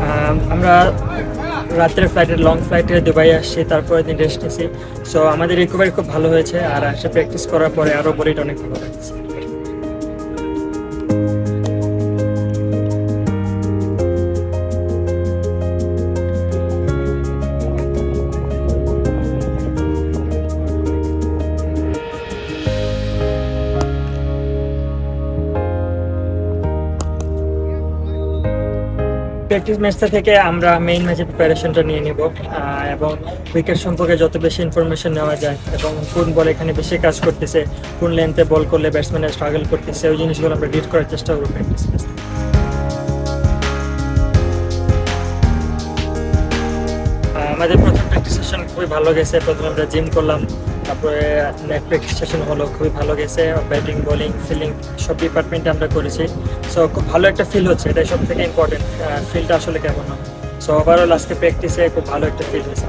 আম, আমরা রাত্রের ফ্লাইটে লং ফ্লাইটে দুবাই আসছি তারপরে দিন রেস্ট নিয়েছি সো আমাদের রিকভারি খুব ভালো হয়েছে আর আসে প্র্যাকটিস করার পরে আরও বডিটা অনেক ভালো লাগছে। প্র্যাকটিস ম্যাচটা থেকে আমরা মেইন ম্যাচের প্রিপারেশনটা নিয়ে নিব। এবং উইকেট সম্পর্কে যত বেশি ইনফরমেশন নেওয়া যায়, এবং কোন বল এখানে বেশি কাজ করতেছে, কোন লেন্থে বল করলে ব্যাটসম্যানের স্ট্রাগল করতেছে, ওই জিনিসগুলো আমরা ডিট করার চেষ্টা করব প্র্যাকটিস আমাদের প্রথম প্র্যাকটিস সেশন খুবই ভালো গেছে। প্রথমে আমরা জিম করলাম। তারপরে নেট প্র্যাকটিস সেশন হলো, খুবই ভালো গেছে ব্যাটিং বোলিং ফিল্ডিং সব ডিপার্টমেন্টে আমরা করেছি। সো খুব ভালো একটা ফিল হচ্ছে, এটাই সব থেকে ইম্পর্টেন্ট ফিলটা আসলে কেমন সো ওভারঅল আজকে প্র্যাকটিসে খুব ভালো একটা ফিল হয়েছে।